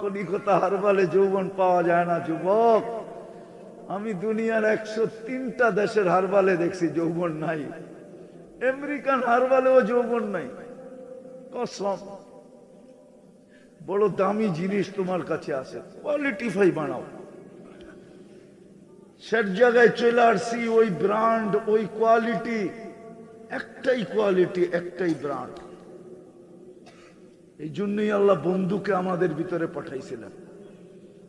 কলিকতা হারবালে যৌবন পাওয়া যায় না, যুবক। আমি দুনিয়ার একশো তিনটা দেশের হারবালে দেখছি যৌবন নাই। আমেরিকান হারবালেও যৌবন নাই। কসম। বড় দামি জিনিস তোমার কাছে আছে। কোয়ালিটিফাই বানাও। সব জায়গায় চলে আসছি, ওই ব্র্যান্ড, ওই কোয়ালিটি। একটাই কোয়ালিটি, একটাই ব্র্যান্ড। এই জন্যই আল্লাহ বন্ধুকে আমাদের ভিতরে পাঠাইছিলেন।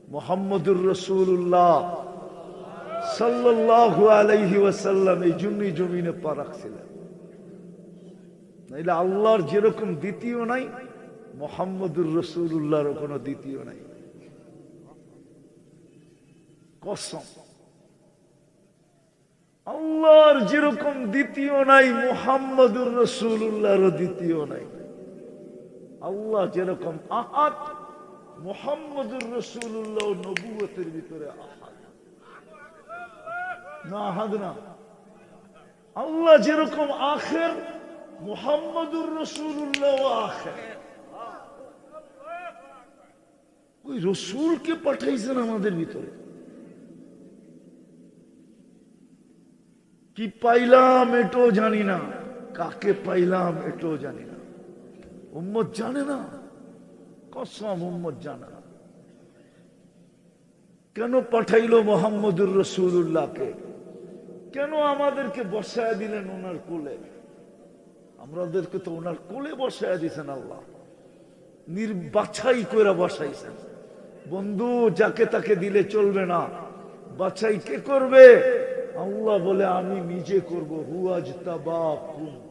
মোহাম্মদুর রসুল্লাহ সাল্লাল্লাহু আলাইহি ওয়াসাল্লাম এই জন্যই জমিনে পা রাখছিলেন। নাইলে আল্লাহর যেরকম দ্বিতীয় নাই, মোহাম্মদুর রসুল্লাহরও কোনো দ্বিতীয় নাই। কসম। আল্লাহর যেরকম দ্বিতীয় নাই, মোহাম্মদুর রসুল্লাহরও দ্বিতীয় নাই। আল্লাহ যেরকম আহাত মোহাম্মদুর রসুল্লাহ নবুয়তের ভিতরে আহাত না, আহাদ না। আল্লাহ যেরকম আখের, মোহাম্মদুর রসুল্লাহ আখের। ওই রসুলকে পাঠাইছেন আমাদের ভিতরে। কি পাইলাম এটাও জানি না। কাকে পাইলাম এটাও জানি না। উম্মত জানে না। কসম উম্মত জানে না। কেন পাঠাইলো মোহাম্মদুর রসুল্লাহকে কেন আমাদেরকে বসায় দিলেন ওনার কোলে? আমাদেরকে তো ওনার কোলে বসায় দিয়েছেন আল্লাহ। নির্বাছাই করে বসাইছেন। বন্ধু, যাকে তাকে দিলে চলবে না। বাছাই কে করবে? আল্লাহ বলে, আমি নিজে করব। হুয়াজ তাবাকুম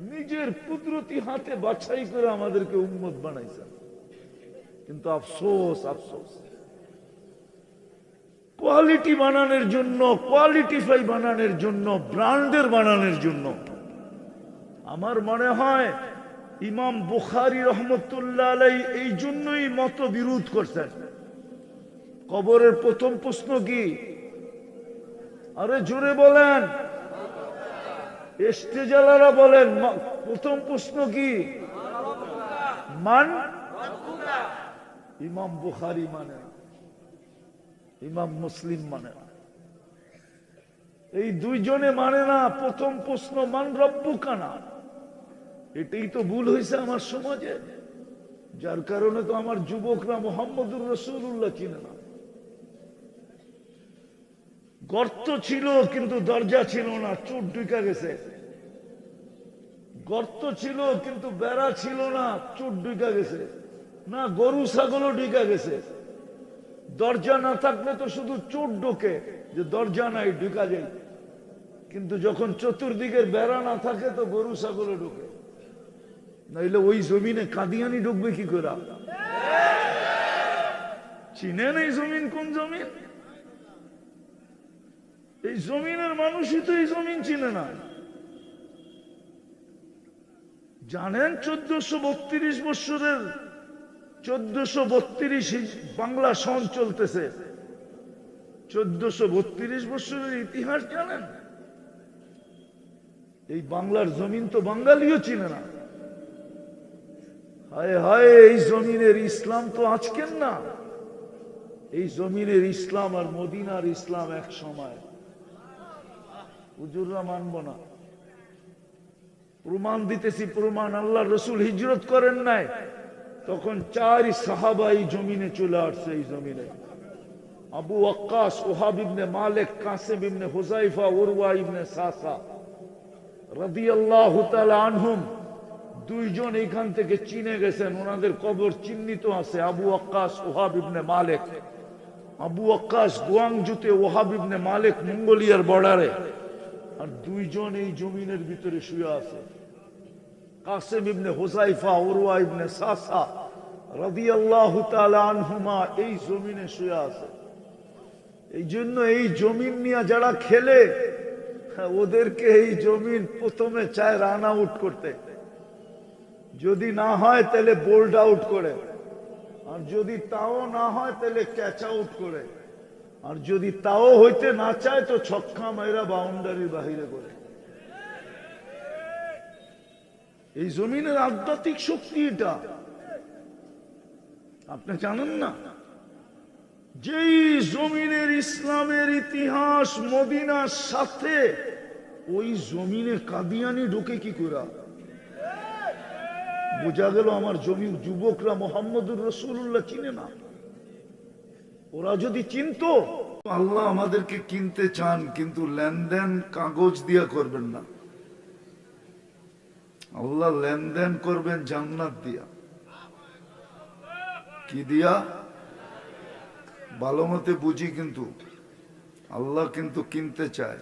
নিজের কুদরতি হাতে বাছাই করে আমাদেরকে উন্মত বানাইছেন। কিন্তু আফসোস আফসোস। কোয়ালিটি বানানোর জন্য কোয়ালিটিফাই বানানোর জন্য, ব্র্যান্ডের বানানোর জন্য আমার মনে হয় ইমাম বুখারি রহমতুল্লাহ আলাই এই জন্যই মত বিরোধ করছেন। কবরের প্রথম প্রশ্ন কি? আরে জোরে বলেন। বলেন প্রথম প্রশ্ন কি? মান? ইমাম বুখারি মানে ইমাম মুসলিম মানে। এই দুইজনে মানে না, প্রথম প্রশ্ন, মান রব্বু কানা এটাই তো ভুল হয়েছে আমার সমাজে। যার কারণে তো আমার যুবকরা মোহাম্মদুর রসুল্লাহ চিনে না। গর্ত ছিল, কিন্তু দরজা ছিল না, চোট ঢুকা গেছে। গর্ত ছিল, কিন্তু বেড়া ছিল না, চোট ঢুকা গেছে। না, গরু, ছাগলও ঢুকা গেছে। দরজা না থাকলে তো শুধু চোট ঢোকে, যে দরজা নাই, ঢুকা যায়। কিন্তু যখন চতুর্দিকের বেড়া না থাকে, তো গরু, ছাগলও ঢোকে। নাইলে ওই জমিনে কাদিয়ানি ঢুকবে কি করে? চিনেন এই জমিন কোন জমিন? এই জমিনের মানুষই তো এই জমিন চিনে না। জানেন চোদ্দশো বত্রিশ বৎসরের চোদ্দশো বত্রিশ বাংলা সন চলতেছে। চোদ্দশো বত্রিশ বৎসরের ইতিহাস জানেন? এই বাংলার জমিন তো বাঙালিও চিনে না। হায় হায়, এই জমিনের ইসলাম তো আজকের না। এই জমিনের ইসলাম আর মদিনার ইসলাম এক সময়। হুজুররা মানব না। প্রমাণ দিতেছি, প্রমাণ আল্লাহ রসুল হিজরত করেন নাই। তখন চার সাহাবা জমিনে চলে আসছে, এই জমিনে। আবু আক্কাস ওহাব ইবনে মালিক, কাসেম ইবনে হুজাইফা উরওয়া ইবনে সাসা রাদিয়াল্লাহু তাআলা আনহুম দুইজন এখান থেকে চিনে গেছেন, ওনাদের কবর চিহ্নিত আছে, আবু আক্কাস ওহাব ইবনে মালিক। আবু আক্কাস গুয়াংজুতে ওহাব ইবনে মালিক মঙ্গোলিয়ার বর্ডারে। আর দুইজন এই জমিনের ভিতরে শুয়ে আছে। কাসেম ইবনে হোসাইফা ওরুয়া ইবনে সাসা রাদিয়াল্লাহু তাআলা আনহুমা এই জমিনে শুয়ে আছে। এই জন্য এই জমিন নিয়ে যারা খেলে, ওদেরকে এই জমিন প্রথমে চায় রান আউট করতে। যদি না হয় তাহলে বোল্ড আউট করে। আর যদি তাও না হয় তাহলে ক্যাচ আউট করে। আর যদি তাও হইতে না চায়, তো ছক্কা মাইরা বাউন্ডারির বাহিরে করে। এই জমিনের আধ্যাত্মিক শক্তি এটা। আপনি জানেন না? যেই জমিনের ইসলামের ইতিহাস মদিনার সাথে, ওই জমিনে কাদিয়ানি ঢুকে কি করা বোঝা গেল আমার জমির যুবকরা মোহাম্মদুর রসুল্লাহ চিনে না। ওরা যদি চিনতো আল্লাহ আমাদেরকে কিনতে চান, কিন্তু লেনদেন কাগজ দিয়া করবেন না। আল্লাহ লেনদেন করবেন জান্নাত দিয়া। কি দিয়া? ভালো মতে বুঝি কিন্তু, আল্লাহ কিন্তু কিনতে চায়।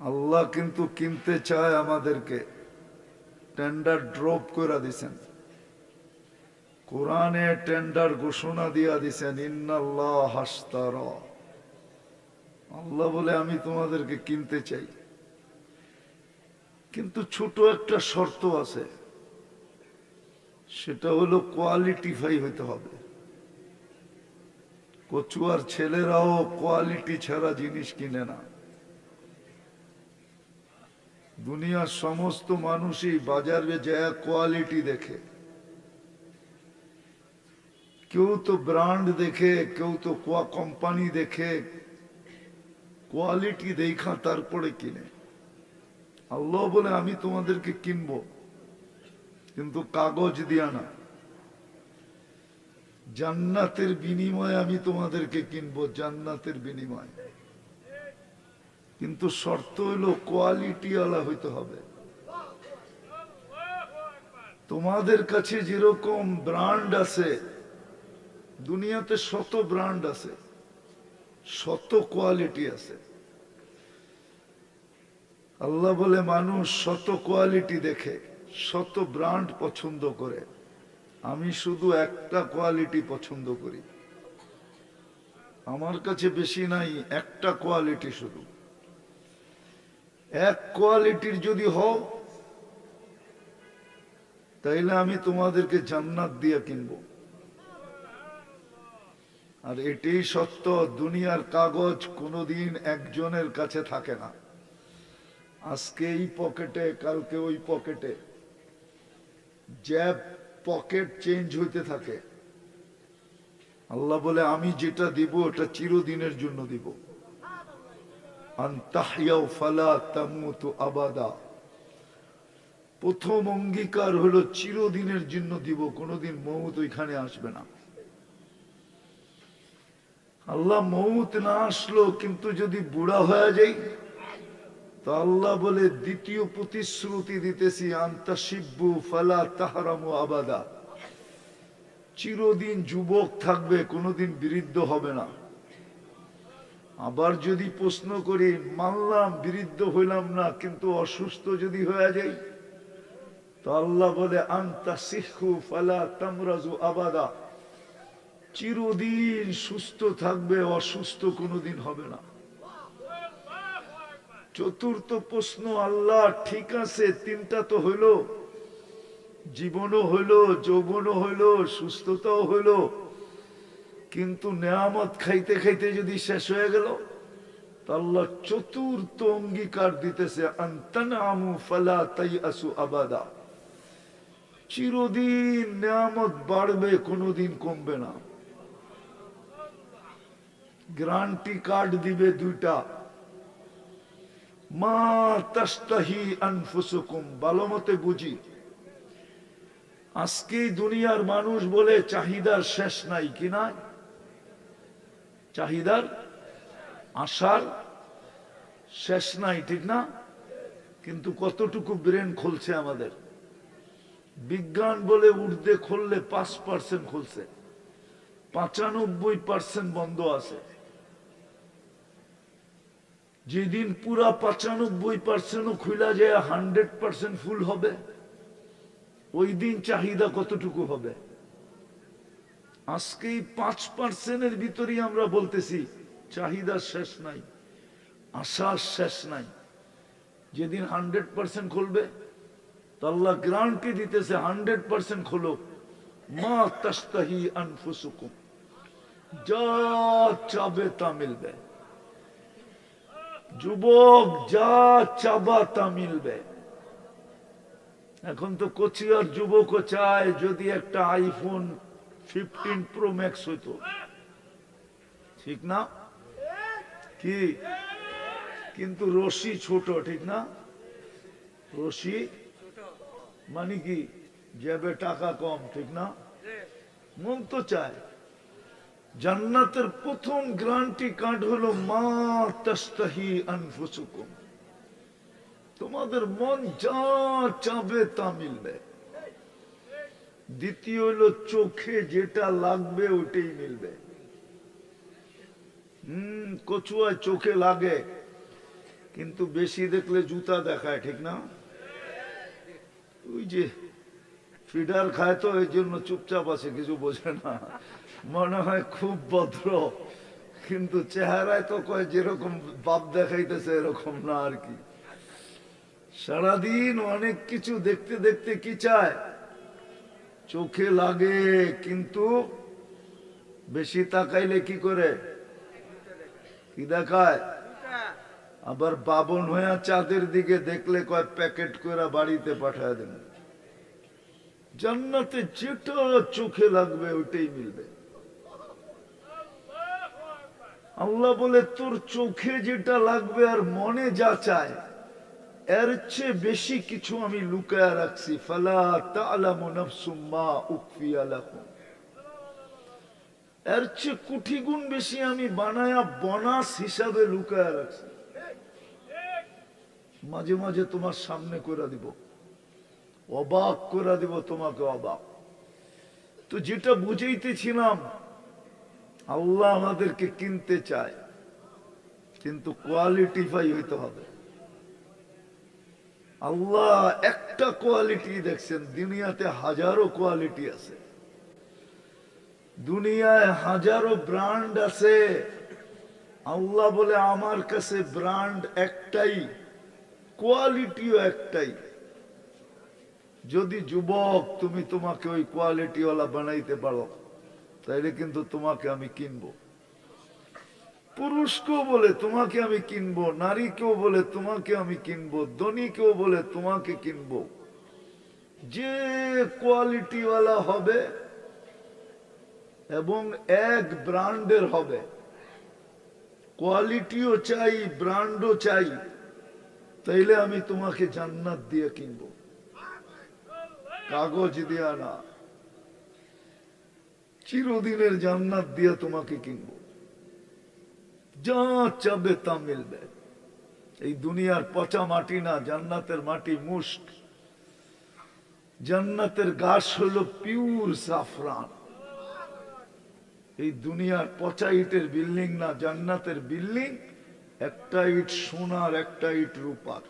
আল্লাহ কিন্তু কিনতে চায় আমাদেরকে। টেন্ডার ড্রপ করে দিছেন। কোরআনে টেন্ডার ঘোষণা দিয়া দিছেন, ইন্নাল্লাহ আল্লাহ বলে, আমি তোমাদেরকে কিনতে চাই। কিন্তু ছোট একটা শর্ত আছে, সেটা হলো কোয়ালিটিফাই হইতে হবে। কচুয়ার ছেলেরাও কোয়ালিটি ছাড়া জিনিস কিনে না। দুনিয়ার সমস্ত মানুষই বাজারে যায় কোয়ালিটি দেখে। কেউ তো ব্র্যান্ড দেখে কেউ তো কোয়া কোম্পানি দেখে কোয়ালিটি দেখা তারপরে কিনে আল্লাহ বলে আমি তোমাদেরকে কিনবো কিন্তু কাগজ দিয়া না জান্নাতের বিনিময়ে আমি তোমাদেরকে কিনবো জান্নাতের বিনিময়ে কিন্তু শর্ত হইল কোয়ালিটি আলা হইতে হবে তোমাদের কাছে যেরকম ব্র্যান্ড আছে দুনিয়াতে শত ব্র্যান্ড আছে, শত কোয়ালিটি আছে। আল্লাহ বলে, মানুষ শত কোয়ালিটি দেখে, শত ব্র্যান্ড পছন্দ করে। আমি শুধু একটা কোয়ালিটি পছন্দ করি। আমার কাছে বেশি নাই একটা কোয়ালিটি শুধু। এক কোয়ালিটির যদি হও, তাইলে আমি তোমাদেরকে জান্নাত দিয়ে কিনবো। আর এটাই সত্য, দুনিয়ার কাগজ কোনোদিন একজনের কাছে থাকে না। আজকে এই পকেটে, কালকে ওই পকেটে। জ্যাব পকেট চেঞ্জ হইতে থাকে। আল্লাহ বলে, আমি যেটা দিব, ওটা চিরদিনের জন্য দিব। আবাদা। প্রথম অঙ্গীকার হলো, চিরদিনের জন্য দিব, কোনোদিন মৌত ওইখানে আসবে না। আল্লাহ মৌত না আসলো, কিন্তু যদি বুড়া হয়ে যাই, তো আল্লাহ বলে, দ্বিতীয় প্রতিশ্রুতি দিতেছি, আন্তা শিব্বু ফালা তাহারামু আবাদা। চিরদিন যুবক থাকবে, কোনোদিন বৃদ্ধ হবে না। আবার যদি প্রশ্ন করি, মানলাম বৃদ্ধ হইলাম না, কিন্তু অসুস্থ যদি হয়ে যাই? তো আল্লাহ বলে, আন্তা শিখু ফালা তামরাজু আবাদা। চিরদিন সুস্থ থাকবে, অসুস্থ কোনোদিন হবে না। চতুর্থ প্রশ্ন, আল্লাহ ঠিক আছে, তিনটা তো হইল। জীবনও হইল, যৌবনও হইল, সুস্থতাও হইল। কিন্তু নেয়ামত খাইতে খাইতে যদি শেষ হয়ে গেল আল্লাহ চতুর্থ অঙ্গীকার দিতেছে ফালা তাই আসু আবাদা। চিরদিন নেয়ামত বাড়বে, কোনোদিন কমবে না। গ্রান্টি কার্ড দিবে দুইটা। দুনিয়ার মানুষ বলে চাহিদার শেষ নাই কি না চাহিদার আশার শেষ নাই, ঠিক না? কিন্তু কতটুকু ব্রেন খুলছে আমাদের? বিজ্ঞান বলে উর্দে খুললে পাঁচ পার্সেন্ট খুলছে। পাঁচানব্বই পার্সেন্ট বন্ধ আছে। যেদিন পুরা পঁচানব্বই পার্সেন্টও খুলা যায়, হান্ড্রেড পার্সেন্ট ফুল হবে ওই দিন চাহিদা কতটুকু হবে? আজকে পাঁচ পার্সেন্টের ভিতরেই আমরা বলতেছি, চাহিদা শেষ নাই, আশার শেষ নাই। যেদিন হান্ড্রেড পার্সেন্ট খুলবে, তো আল্লাহ গ্রান্টি দিতেছে, হান্ড্রেড পার্সেন্ট খোলো। মা তাস্তাহি আনফুসুকুম, যা চাবে তা মিলবে। যুবক, যা চাবা তা মিলবে। এখন তো কোচিয়ার যুবকও চায় যদি একটা আইফোন ফিফটিন প্রো ম্যাক্স হইতো। ঠিক না? কি? কিন্তু রশি ছোট, ঠিক না? রশি মানে কি? যাবে টাকা কম, ঠিক না? মন তো চায়। জান্নাতের প্রথম গ্রান্টি কার্ড হলো মা তস্তাহি আনফুসুকুম। তোমাদের মন যা চাবে তা মিলবে। দ্বিতীয় হলো চোখে যেটা লাগবে ওটাই মিলবে। হম কচুয়া চোখে লাগে, কিন্তু বেশি দেখলে জুতা দেখায়, ঠিক না? ওই যে ফিডার খায় তো এই জন্য চুপচাপ আছে, কিছু বোঝে না। মনে হয় খুব ভদ্র, কিন্তু চেহারায় তো কয় যেরকম বাপ দেখাইতেছে এরকম না আর কি। সারাদিন অনেক কিছু দেখতে দেখতে কি চায়? চোখে লাগে, কিন্তু বেশি তাকাইলে কি করে? কি দেখায়? আবার বাবন হয়ে চাঁদের দিকে দেখলে কয় প্যাকেট করে বাড়িতে পাঠায় দেন জান্নাতে যেটা চোখে লাগবে ওইটাই মিলবে। আল্লাহ বলে, তোর চোখে যেটা লাগবে আর মনে যা চায়, এর চেয়ে বেশি কিছু আমি লুকায় রাখছি। ফালা তালামু নাফসুম মা উখফিয়া এর চেয়ে কোটি গুণ বেশি আমি বানায়া বনাস হিসাবে লুকায় রাখছি। মাঝে মাঝে তোমার সামনে করে দিব, অবাক করে দিব তোমাকে অবাক। তো যেটা বুঝাইতেছিলাম আল্লাহ আমাদেরকে কিনতে চায়, কিন্তু কোয়ালিটিফাই হইতে হবে। আল্লাহ একটা কোয়ালিটি দেখছেন, দুনিয়াতে হাজারো কোয়ালিটি আছে। দুনিয়ায় হাজারো ব্র্যান্ড আছে। আল্লাহ বলে, আমার কাছে ব্র্যান্ড একটাই কোয়ালিটিও একটাই। যদি যুবক, তুমি তোমাকে ওই কোয়ালিটিওয়ালা বানাইতে পারো। তাইলে কিন্তু তোমাকে আমি কিনবো। পুরুষকেও বলে তোমাকে আমি কিনবো, নারীকেও বলে তোমাকে আমি কিনবো, ধনীকেও বলে তোমাকে কিনবো। যে কোয়ালিটিওয়ালা হবে এবং এক ব্র্যান্ডের হবে, কোয়ালিটিও চাই, ব্র্যান্ডও চাই, তাইলে আমি তোমাকে জান্নাত দিয়ে কিনবো। কাগজ দিয়া না। চিরদিনের জান্নাত দিয়ে তোমাকে কিনবো। যা চাবে তা মিলবে। এই দুনিয়ার পচা মাটি না, জান্নাতের মাটি মুস্ক জান্নাতের গাছ হল পিউর সাফরান এই দুনিয়ার পচা ইটের বিল্ডিং না, জান্নাতের বিল্ডিং একটা ইট সোনার, একটা ইট রূপার।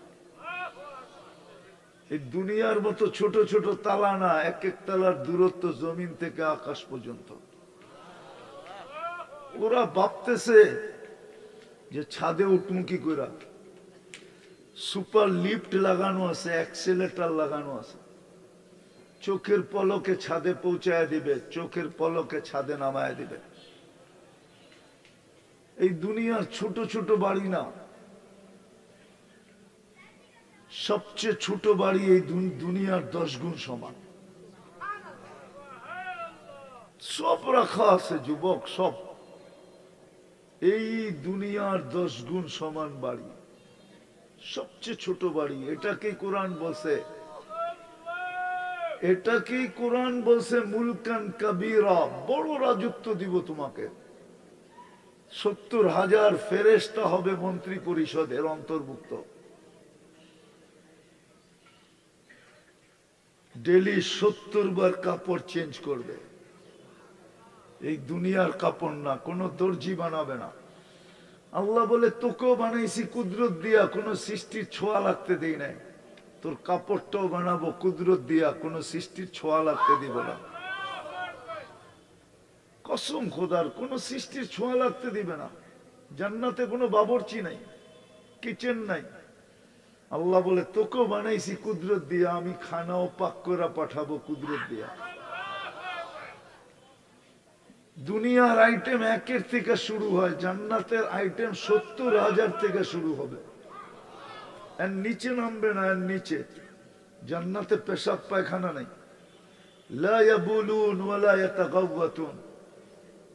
এই দুনিয়ার মতো ছোট ছোট তালা না, এক এক তালার দূরত্ব জমিন থেকে আকাশ পর্যন্ত। ওরা ভাবতেছে যে ছাদে উঠমু কি করে সুপার লিফট লাগানো আছে, অ্যাক্সেলেটার লাগানো আছে। চোখের পলকে ছাদে পৌঁছায় দিবে, চোখের পলকে ছাদে নামায় দিবে। এই দুনিয়ার ছোট ছোট বাড়ি না সবচেয়ে ছোট বাড়ি এই দুনিয়ার দশ গুণ সমান। সব রাখা আছে, যুবক, সব। এই দুনিয়ার দশ গুণ সমান বাড়ি, সবচেয়ে ছোট বাড়ি এটাকে কোরআন বলছে। এটাকেই কোরআন বলছে, মুলকান কাবিরা, বড় রাজত্ব দিব তোমাকে। সত্তর হাজার ফেরেস্তা হবে মন্ত্রী পরিষদের অন্তর্ভুক্ত। ডেলি সত্তর বার কাপড় চেঞ্জ করবে। এই দুনিয়ার কাপড় না, কোনো দর্জি বানাবে না। আল্লাহ বলে, তোকেও বানাইছি কুদরত দিয়া, কোনো সৃষ্টির ছোঁয়া লাগতে দেই নাই। তোর কাপড়টাও বানাবো কুদরত দিয়া, কোনো সৃষ্টির ছোঁয়া লাগতে দিব না। কসম খোদার, কোনো সৃষ্টির ছোঁয়া লাগতে দিবে না। জান্নাতে কোনো বাবরচি নাই, কিচেন নাই। আল্লাহ বলে, তোকেও বানাইছি কুদরত দিয়া, আমি খানাও পাক করে পাঠাবো কুদরত দিয়া। দুনিয়ার আইটেম একের থেকে শুরু হয়, জান্নাতের আইটেম সত্তর হাজার থেকে শুরু হবে। এর নিচে নামবে না, এর নিচে। জান্নাতে পেশাব, পায়খানা নাই।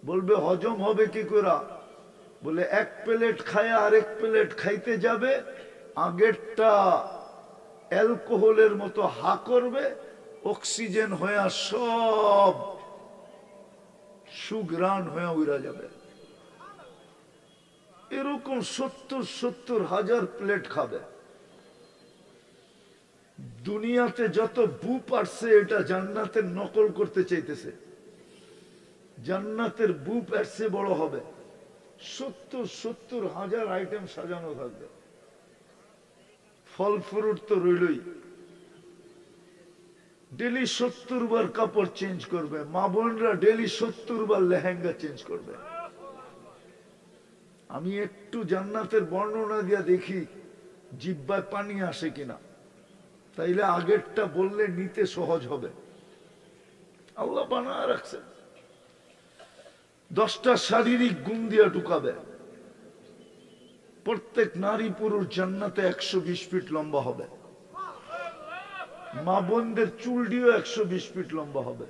বলবে, হজম হবে কি করে বলে, এক প্লেট খায় আরেক প্লেট খাইতে যাবে আগেরটা অ্যালকোহলের মতো হা করবে, অক্সিজেন হয়ে সব সুগ্রাণ উড়া যাবে। এরকম সত্তর সত্তর হাজার প্লেট খাবে। দুনিয়াতে যত বু পারছে এটা জান্নাতের নকল করতে চাইতেছে। জান্নাতের বু পারছে বড় হবে। সত্তর সত্তর হাজার আইটেম সাজানো থাকবে। ফল ফ্রুট তো রইলই। ডেলি সত্তর বার কাপড় চেঞ্জ করবে। মা বোনরা ডেলি সত্তর বার লেহেঙ্গা চেঞ্জ করবে। আমি একটু জান্নাতের বর্ণনা দিয়া দেখি, জিব্বায় পানি আসে কিনা। তাইলে আগেরটা বললে নিতে সহজ হবে। আল্লাহ বানা রাখছে দশটা শারীরিক গুণ দিয়া ঢুকাবে। প্রত্যেক নারী পুরুষ জান্নাতে একশো বিশ ফিট লম্বা হবে। মা বোনদের চুলডিও একশো বিশ ফিট লম্বা হবে।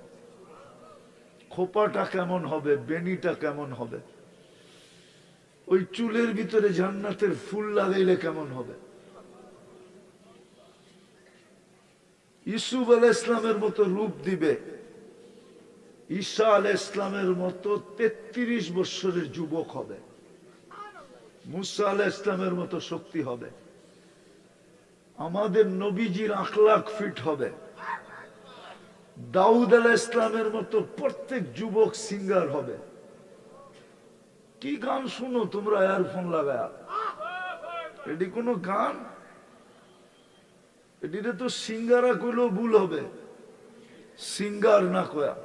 খোপাটা কেমন হবে, বেনিটা কেমন হবে? ওই চুলের ভিতরে জান্নাতের ফুল লাগাইলে কেমন হবে? ইসুফ আল ইসলামের মতো রূপ দিবে। ঈসা আল ইসলামের মতো তেত্রিশ বৎসরের যুবক হবে। মুসা আল ইসলামের মতো শক্তি হবে। আমাদের নবীজির আখ লাখ ফিট হবে। দাউদ আল ইসলামের মতো প্রত্যেক যুবক সিঙ্গার হবে। কি গান শুনো তোমরা এয়ারফোন লাগায়া? এটি কোনো গান? এটিতে তো সিঙ্গারা কইলেও ভুল হবে। সিঙ্গার না কয়া।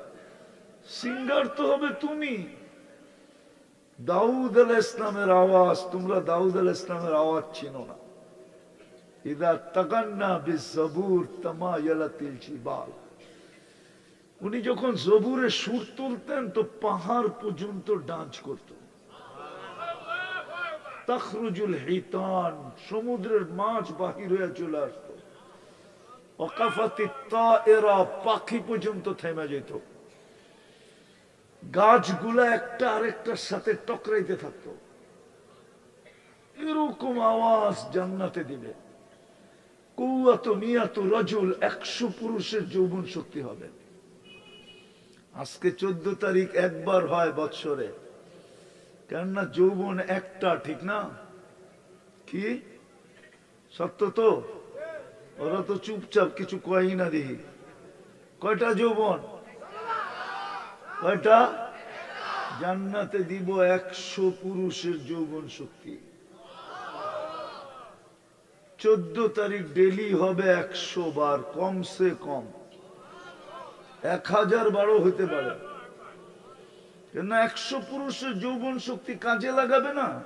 সিঙ্গার তো হবে তুমি। দাউদ আল ইসলামের আওয়াজ, তোমরা দাউদ আল ইসলামের আওয়াজ চিনো না। ইদা তাকান্না বিজবুর তামায়ালাতিল জিবাল। উনি যখন জবুরে সুর তুলতেন তো পাহাড় পর্যন্ত ডান্স করত। তখরুজুল হিতান, সমুদ্রের মাছ বাহির হয়ে চলে আসতো। অকাফাতি তা এরা পাখি পর্যন্ত থেমে যেত। গাছগুলা একটা আরেকটার সাথে টকরাইতে থাকতো। এরকম আওয়াজ জান্নাতে দিবে। কৌয়াত মিয়াত রজুল একশো পুরুষের যৌবন শক্তি হবে। আজকে চোদ্দ তারিখ একবার হয় বৎসরে। কেননা যৌবন একটা, ঠিক না? কি? সত্য তো? ওরা তো চুপচাপ কিছু কয়ই না দেখি। কয়টা যৌবন? কয়টা? জান্নাতে দিব একশো পুরুষের যৌবন শক্তি। চোদ্দ তারিখ ডেলি হবে একশো বার, কমসে কম। এক হাজার বারো হইতে পারে। কেন একশো পুরুষের যৌবন শক্তি কাজে লাগাবে না।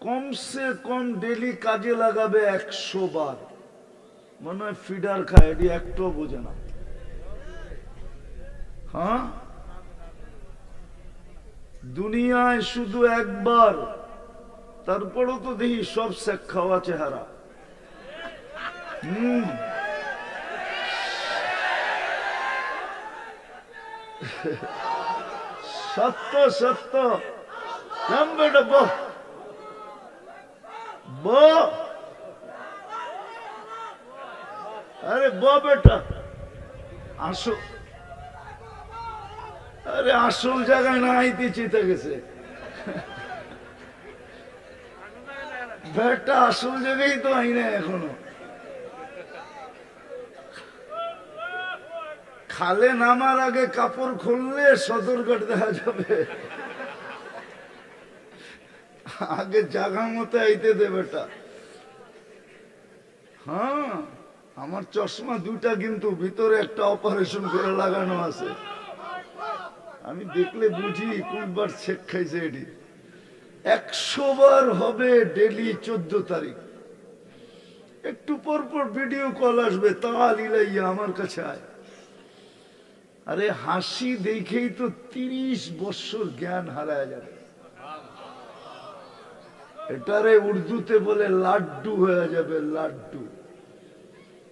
কমসে কম ডেলি কাজে লাগাবে একশো বার। মনে হয় ফিডার খায়, এটি একটাও বোঝে না। হ্যাঁ? দুনিয়ায় শুধু একবার, তারপরও তো দেখি সব শেখ খাওয়া চেহারা। হম। সত্য সত্য। বেটা আরে বো বেটা। আসো। আরে আসল জায়গায় না আইতে চিতে গেছে। ব্যাগটা আসল জায়গায় তো আই না এখনও। খালে নামার আগে কাপড় খুললে সদরঘাট দেখা যাবে। আগে জাগা মতো আইতে দে বেটা। হ্যাঁ আমার চশমা দুটা কিন্তু ভিতরে একটা অপারেশন করে লাগানো আছে। আমি দেখলে বুঝি কোনবার শেখ খাইছে এটি। একশো বার হবে ডেলি চোদ্দ তারিখ। একটু পর পর ভিডিও কল আসবে আমার কাছে আয়। আরে হাসি দেখেই তো তিরিশ বছর জ্ঞান হারায় যাবে। এটারে উর্দুতে বলে লাড্ডু হয়ে যাবে, লাড্ডু।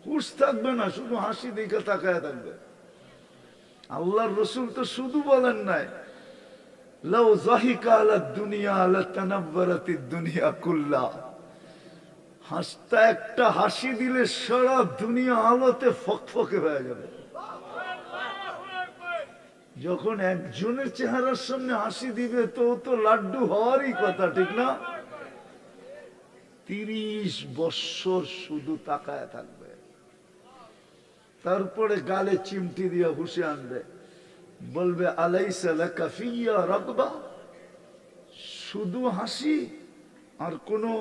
হুশ থাকবে না, শুধু হাসি দেখে তাকায় থাকবে। আল্লাহর রসুল তো শুধু বলেন নাই আলা দুনিয়া দুনিয়া কুল্লা। হাসটা একটা হাসি দিলে সারা দুনিয়া ফকফকে হয়ে যখন একজনের চেহারার সামনে হাসি দিবে, তো তো লাড্ডু হওয়ারই কথা, ঠিক না? তিরিশ বৎসর শুধু তাকায় থাকবে। তারপরে গালে চিমটি দিয়ে হুসে আনবে। বলবে, আলাইসা কাফিয়া রকবা শুধু হাসি আর কোনো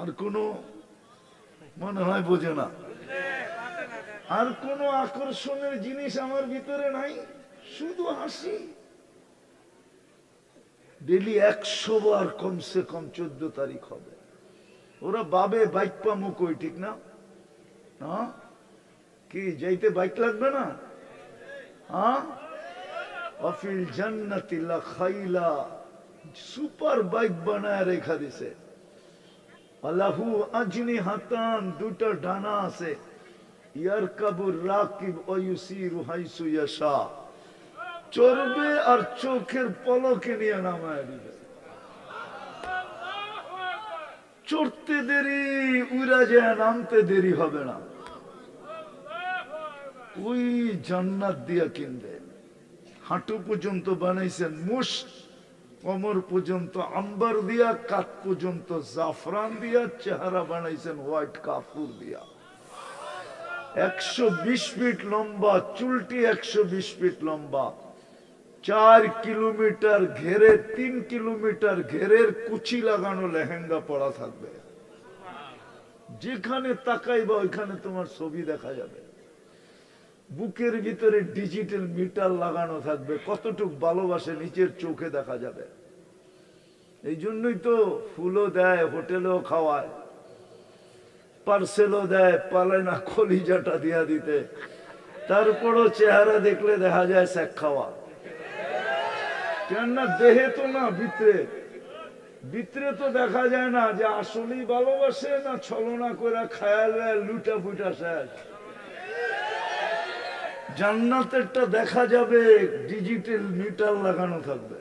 আর কোনো মনে হয় বোঝে না। আর কোনো আকর্ষণের জিনিস আমার ভিতরে নাই, শুধু হাসি। ডেলি একশো বার কমসে কম চোদ্দ তারিখ হবে। ওরা বাবে বাইক পামু কই ঠিক না? হ্যাঁ কি, যাইতে বাইক লাগবে না? হ্যাঁ? অফিল জান্নাতি খাইলা। সুপার বাইক বানায় রেখা দিছে। আল্লাহু আজনি হাতান দুটো ডানা আছে। ইয়ার কাবুর রাকিব অয়ুসিরু হাইসু ইয়াশা। চড়বে আর চোখের পলকে নিয়ে নামায় দিবে। চড়তে দেরি উড়া যায় নামতে দেরি হবে না। ওই জান্নাত দিয়া কিনবে হাঁটু পর্যন্ত বানাইছেন মুশ কমর পর্যন্ত আম্বার দিয়া, কাত পর্যন্ত জাফরান দিয়া, চেহারা বানাইছেন হোয়াইট কাপুর দিয়া। একশো বিশ ফিট লম্বা, চুলটি একশো বিশ ফিট লম্বা। চার কিলোমিটার ঘেরে, তিন কিলোমিটার ঘেরের কুচি লাগানো লেহেঙ্গা পড়া থাকবে। যেখানে তাকাইবা ওইখানে তোমার ছবি দেখা যাবে। বুকের ভিতরে ডিজিটাল মিটার লাগানো থাকবে, কতটুক ভালোবাসে নিচের চোখে দেখা যাবে। এই জন্যই তো ফুলও দেয়, হোটেলেও খাওয়ায়, পার্সেলও দেয়, পালে না খলিজাটা দিয়া দিতে। তারপরও চেহারা দেখলে দেখা যায় স্যাক খাওয়া। কেননা দেহে তো না, ভিতরে। ভিতরে তো দেখা যায় না যে আসলেই ভালোবাসে না ছলনা করে খায়াল লুটা ফুটা শেষ। জান্নাতেরটা দেখা যাবে ডিজিটাল মিটার লাগানো থাকবে।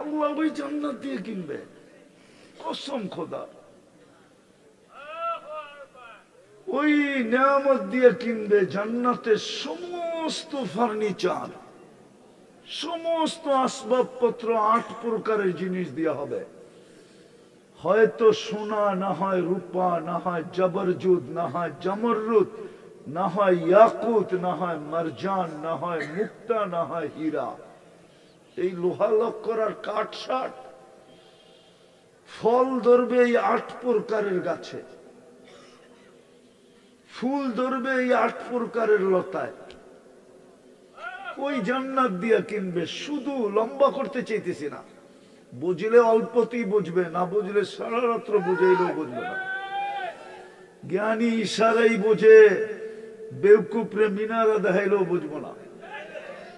আল্লাহ ওই জান্নাত দিয়ে কিনবে। কসম খোদা। ওই নিয়ামত দিয়ে কিনবে জান্নাতের সমস্ত ফার্নিচার। সমস্ত আসবাবপত্র আট প্রকারের জিনিস দেওয়া হবে। হয়তো সোনা, না হয় রূপা, না হয় জবরজুদ না হয় জমররুদ না হয় ইয়াকুত, না হয় মারজান, না হয় মুক্তা, না হয় হীরা। এই লোহা লক্কর আর কাঠ সাট ফল ধরবে এই আট প্রকারের গাছে। ফুল ধরবে এই আট প্রকারের লতায়। ওই জান্নাত দিয়া কিনবে, শুধু লম্বা করতে চাইতেছি না। বুঝলে অল্পতেই বুঝবে, না বুঝলে সারা রাত্র বুঝাইলেও বুঝবে না। জ্ঞানী ইশারাই বোঝে বেউকুপরে মিনারা দেখাইলেও বুঝব না।